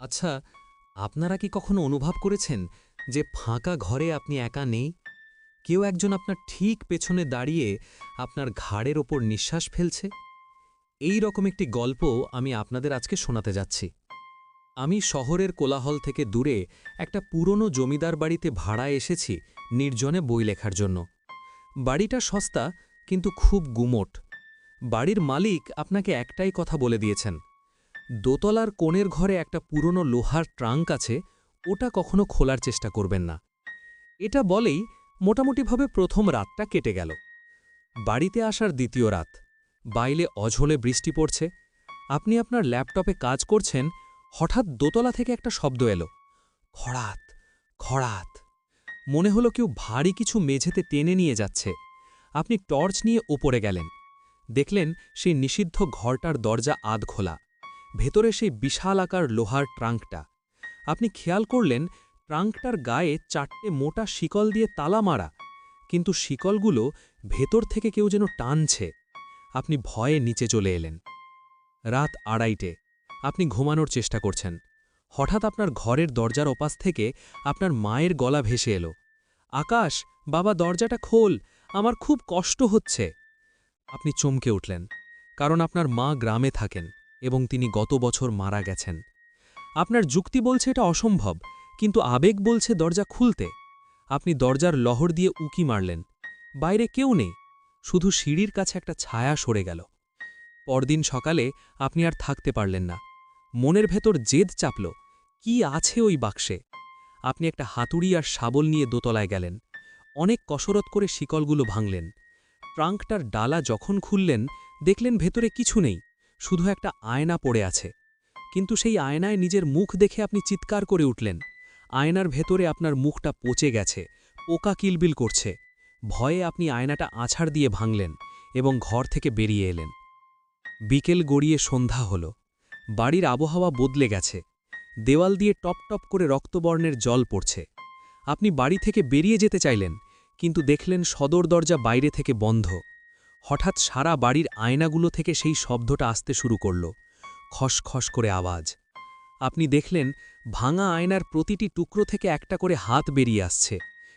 আচ্ছা আপনারা কি কখনো অনুভব করেছেন যে ফাঁকা ঘরে আপনি একা নেই? কেউ একজন আপনার ঠিক পেছনে দাঁড়িয়ে আপনার ঘাড়ের ওপর নিঃশ্বাস ফেলছে? এই রকম একটি গল্প আমি আপনাদের আজকে শোনাতে যাচ্ছি। আমি শহরের কোলাহল থেকে দূরে একটা পুরনো জমিদার বাড়িতে ভাড়ায় এসেছি নির্জনে বই লেখার জন্য। বাড়িটা সস্তা, কিন্তু খুব গুমোট। বাড়ির মালিক আপনাকে একটাই কথা বলে দিয়েছেন দোতলার কোণের ঘরে একটা পুরনো লোহার ট্রাঙ্ক আছে, ওটা কখনো খোলার চেষ্টা করবেন না। এটা বলেই মোটামুটিভাবে প্রথম রাতটা কেটে গেল। বাড়িতে আসার দ্বিতীয় রাত। বাইলে অঝলে বৃষ্টি পড়ছে। আপনি আপনার ল্যাপটপে কাজ করছেন, হঠাৎ দোতলা থেকে একটা শব্দ এলো। খড়াত খড়াত। মনে হলো কেউ ভারী কিছু মেঝেতে টেনে নিয়ে যাচ্ছে। আপনি টর্চ নিয়ে ওপরে গেলেন। দেখলেন সেই নিষিদ্ধ ঘরটার দরজা আধ খোলা ভেতরে সেই বিশাল আকার লোহার ট্রাঙ্কটা। আপনি খেয়াল করলেন, ট্রাঙ্কটার গায়ে চারটে মোটা শিকল দিয়ে তালা মারা, কিন্তু শিকলগুলো ভেতর থেকে কেউ যেন টানছে। আপনি ভয়ে নিচে চলে এলেন। রাত আড়াইটে, আপনি ঘুমানোর চেষ্টা করছেন। হঠাৎ আপনার ঘরের দরজার ওপাশ থেকে আপনার মায়ের গলা ভেসে এলো। আকাশ, বাবা দরজাটা খোল, আমার খুব কষ্ট হচ্ছে। আপনি চমকে উঠলেন, কারণ আপনার মা গ্রামে থাকেন। এবং তিনি গত বছর মারা গেছেন। আপনার যুক্তি বলছে এটা অসম্ভব, কিন্তু আবেগ বলছে দরজা খুলতে। আপনি দরজার লহর দিয়ে উকি মারলেন। বাইরে কেউ নেই, শুধু সিঁড়ির কাছে একটা ছায়া সরে গেল। পরদিন সকালে আপনি আর থাকতে পারলেন না। মনের ভেতর জেদ চাপল, কি আছে ওই বাক্সে? আপনি একটা হাতুড়ি আর শাবল নিয়ে দোতলায় গেলেন। অনেক কসরত করে শিকলগুলো ভাঙলেন। ট্রাঙ্কটার ডালা যখন খুললেন, দেখলেন ভেতরে কিছু নেই। শুধু একটা আয়না পড়ে আছে। কিন্তু সেই আয়নায় নিজের মুখ দেখে আপনি চিৎকার করে উঠলেন। আয়নার ভেতরে আপনার মুখটা পচে গেছে, পোকা কিলবিল করছে। ভয়ে আপনি আয়নাটা আছাড় দিয়ে ভাঙলেন এবং ঘর থেকে বেরিয়ে এলেন। বিকেল গড়িয়ে সন্ধ্যা হল। বাড়ির আবহাওয়া বদলে গেছে। দেওয়াল দিয়ে টপ টপ করে রক্তবর্ণের জল পড়ছে। আপনি বাড়ি থেকে বেরিয়ে যেতে চাইলেন, কিন্তু দেখলেন সদর দরজা বাইরে থেকে বন্ধ। হঠাৎ সারা বাড়ির আয়নাগুলো থেকে সেই শব্দটা আসতে শুরু করল। খসখস করে আওয়াজ। আপনি দেখলেন, ভাঙা আয়নার প্রতিটি টুকরো থেকে একটা করে হাত বেরিয়ে আসছে।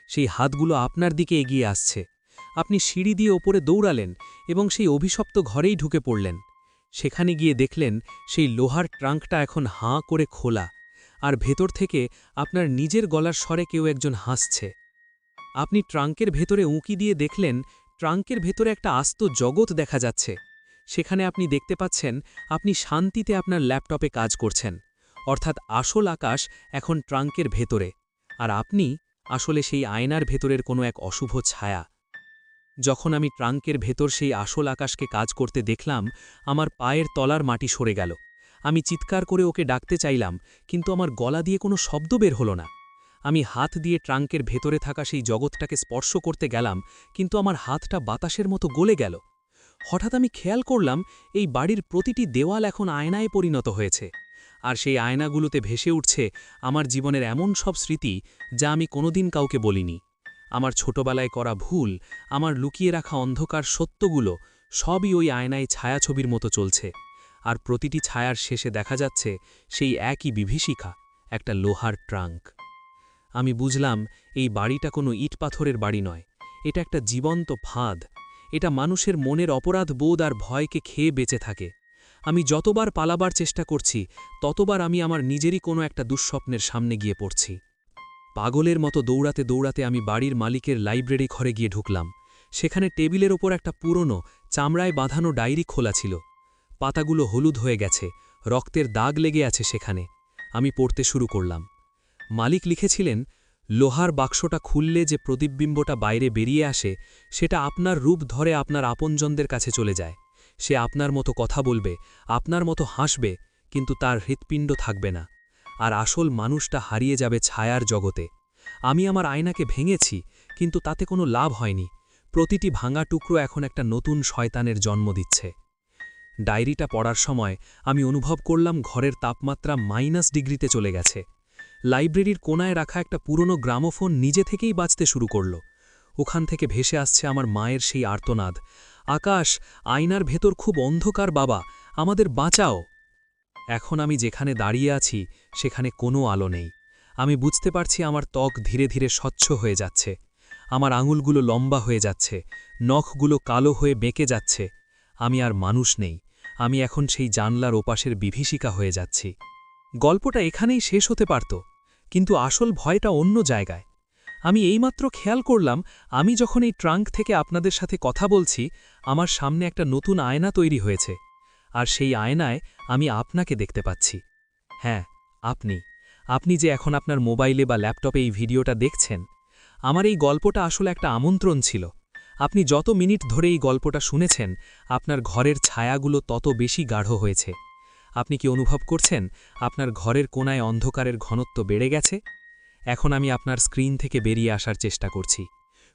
সেই হাতগুলো আপনার দিকে এগিয়ে আসছে। আপনি সিঁড়ি দিয়ে ওপরে দৌড়ালেন এবং সেই অভিশপ্ত ঘরেই ঢুকে পড়লেন। সেখানে গিয়ে দেখলেন, সেই লোহার ট্রাঙ্কটা এখন হাঁ করে খোলা আর ভেতর থেকে আপনার নিজের গলার স্বরে কেউ একজন হাসছে। আপনি ট্রাঙ্কের ভেতরে উঁকি দিয়ে দেখলেন ট্রাঙ্কের ভেতরে একটা আস্ত জগৎ দেখা যাচ্ছে। সেখানে আপনি দেখতে পাচ্ছেন, আপনি শান্তিতে আপনার ল্যাপটপে কাজ করছেন। অর্থাৎ আসল আকাশ এখন ট্রাঙ্কের ভেতরে। আর আপনি আসলে সেই আয়নার ভেতরের কোনো এক অশুভ ছায়া। যখন আমি ট্রাঙ্কের ভেতর সেই আসল আকাশকে কাজ করতে দেখলাম, আমার পায়ের তলার মাটি সরে গেল। আমি চিৎকার করে ওকে ডাকতে চাইলাম, কিন্তু আমার গলা দিয়ে কোনো শব্দ বের হলো না। আমি হাত দিয়ে ট্রাঙ্কের ভেতরে থাকা সেই জগৎটাকে স্পর্শ করতে গেলাম, কিন্তু আমার হাতটা বাতাসের মতো গলে গেল। হঠাৎ আমি খেয়াল করলাম, এই বাড়ির প্রতিটি দেওয়াল এখন আয়নায় পরিণত হয়েছে। আর সেই আয়নাগুলোতে ভেসে উঠছে আমার জীবনের এমন সব স্মৃতি যা আমি কোনোদিন কাউকে বলিনি। আমার ছোটবেলায় করা ভুল, আমার লুকিয়ে রাখা অন্ধকার সত্যগুলো সবই ওই আয়নায় ছায়াছবির মতো চলছে। আর প্রতিটি ছায়ার শেষে দেখা যাচ্ছে সেই একই বিভীষিকা, একটা লোহার ট্রাঙ্ক। আমি বুঝলাম, এই বাড়িটা কোনো ইট পাথরের বাড়ি নয়। এটা একটা জীবন্ত ফাঁদ। এটা মানুষের মনের অপরাধ বোধ আর ভয়কে খেয়ে বেঁচে থাকে। আমি যতবার পালাবার চেষ্টা করছি, ততবার আমি আমার নিজেরই কোনো একটা দুঃস্বপ্নের সামনে গিয়ে পড়ছি। পাগলের মতো দৌড়াতে দৌড়াতে আমি বাড়ির মালিকের লাইব্রেরি ঘরে গিয়ে ঢুকলাম। সেখানে টেবিলের ওপর একটা পুরনো, চামড়ায় বাঁধানো ডায়েরি খোলা ছিল। পাতাগুলো হলুদ হয়ে গেছে, রক্তের দাগ লেগে আছে সেখানে। আমি পড়তে শুরু করলাম। মালিক লিখেছিলেন, লোহার বাক্সটা খুললে যে প্রতিবিম্বটা বাইরে বেরিয়ে আসে, সেটা আপনার রূপ ধরে আপনার আপনজনদের কাছে চলে যায়। সে আপনার মতো কথা বলবে, আপনার মতো হাসবে, কিন্তু তার হৃৎপিণ্ড থাকবে না। আর আসল মানুষটা হারিয়ে যাবে ছায়ার জগতে। আমি আমার আয়নাকে ভেঙেছি, কিন্তু তাতে কোনো লাভ হয়নি। প্রতিটি ভাঙা টুকরো এখন একটা নতুন শয়তানের জন্ম দিচ্ছে। ডায়েরিটা পড়ার সময় আমি অনুভব করলাম ঘরের তাপমাত্রা মাইনাস ডিগ্রিতে চলে গেছে। লাইব্রেরির কোনায় রাখা একটা পুরনো গ্রামোফোন নিজে থেকেই বাঁচতে শুরু করল। ওখান থেকে ভেসে আসছে আমার মায়ের সেই আর্তনাদ। আকাশ, আয়নার ভেতর খুব অন্ধকার, বাবা, আমাদের বাঁচাও। এখন আমি যেখানে দাঁড়িয়ে আছি, সেখানে কোনো আলো নেই। আমি বুঝতে পারছি আমার ত্বক ধীরে ধীরে স্বচ্ছ হয়ে যাচ্ছে। আমার আঙুলগুলো লম্বা হয়ে যাচ্ছে, নখগুলো কালো হয়ে বেঁকে যাচ্ছে। আমি আর মানুষ নেই, আমি এখন সেই জানলার ওপাশের বিভীষিকা হয়ে যাচ্ছি। গল্পটা এখানেই শেষ হতে পারত। কিন্তু আসল ভয়টা অন্য জায়গায়। আমি এইমাত্র খেয়াল করলাম, আমি যখন এই ট্রাঙ্ক থেকে আপনাদের সাথে কথা বলছি, আমার সামনে একটা নতুন আয়না তৈরি হয়েছে। আর সেই আয়নায় আমি আপনাকে দেখতে পাচ্ছি। হ্যাঁ আপনি। আপনি যে এখন আপনার মোবাইলে বা ল্যাপটপে এই ভিডিওটা দেখছেন, আমার এই গল্পটা আসলে একটা আমন্ত্রণ ছিল। আপনি যত মিনিট ধরে এই গল্পটা শুনেছেন, আপনার ঘরের ছায়াগুলো তত বেশি গাঢ় হয়েছে। আপনি কি অনুভব করছেন? আপনার ঘরের কোনায় অন্ধকারের ঘনত্ব বেড়ে গেছে? এখন আমি আপনার স্ক্রিন থেকে বেরিয়ে আসার চেষ্টা করছি।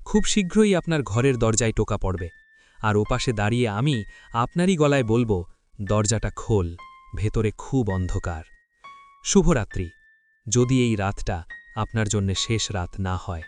খুব শীঘ্রই আপনার ঘরের দরজায় টোকা পড়বে। আর ওপাশে দাঁড়িয়ে আমি আপনারই গলায় বলব, দরজাটা খোল, ভেতরে খুব অন্ধকার। শুভরাত্রি। যদি এই রাতটা আপনার জন্যে শেষ রাত না হয়।